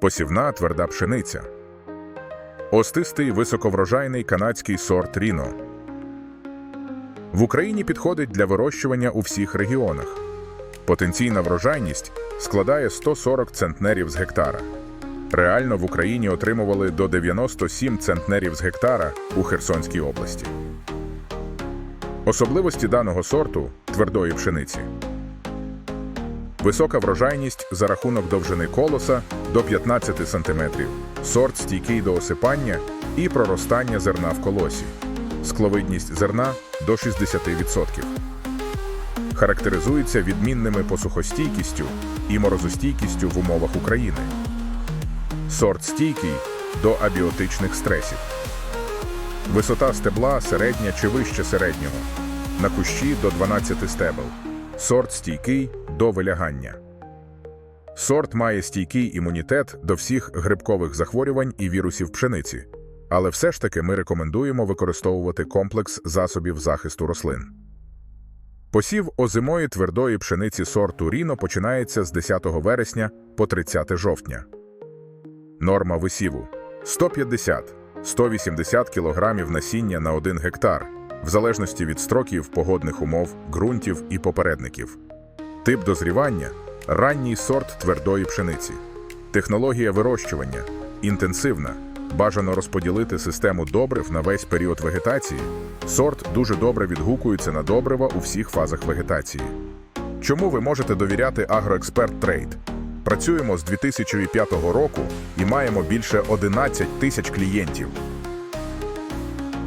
посівна тверда пшениця, остистий високоврожайний канадський сорт Ріно. В Україні підходить для вирощування у всіх регіонах. Потенційна врожайність складає 140 центнерів з гектара. Реально в Україні отримували до 97 центнерів з гектара у Херсонській області. Особливості даного сорту твердої пшениці. Висока врожайність за рахунок довжини колоса до 15 см, сорт стійкий до осипання і проростання зерна в колосі, скловидність зерна до 60%. Характеризується відмінними посухостійкістю і морозостійкістю в умовах України. Сорт стійкий до абіотичних стресів. Висота стебла середня чи вище середнього. На кущі до 12 стебел. Сорт стійкий до вилягання. Сорт має стійкий імунітет до всіх грибкових захворювань і вірусів пшениці. Але все ж таки ми рекомендуємо використовувати комплекс засобів захисту рослин. Посів озимої твердої пшениці сорту Ріно починається з 10 вересня по 30 жовтня. Норма висіву 150-180 кг насіння на 1 гектар, в залежності від строків погодних умов, ґрунтів і попередників. Тип дозрівання ранній сорт твердої пшениці. Технологія вирощування інтенсивна. Бажано розподілити систему добрив на весь період вегетації. Сорт дуже добре відгукується на добрива у всіх фазах вегетації. Чому ви можете довіряти Агроексперт Трейд? Працюємо з 2005 року і маємо більше 11 тисяч клієнтів.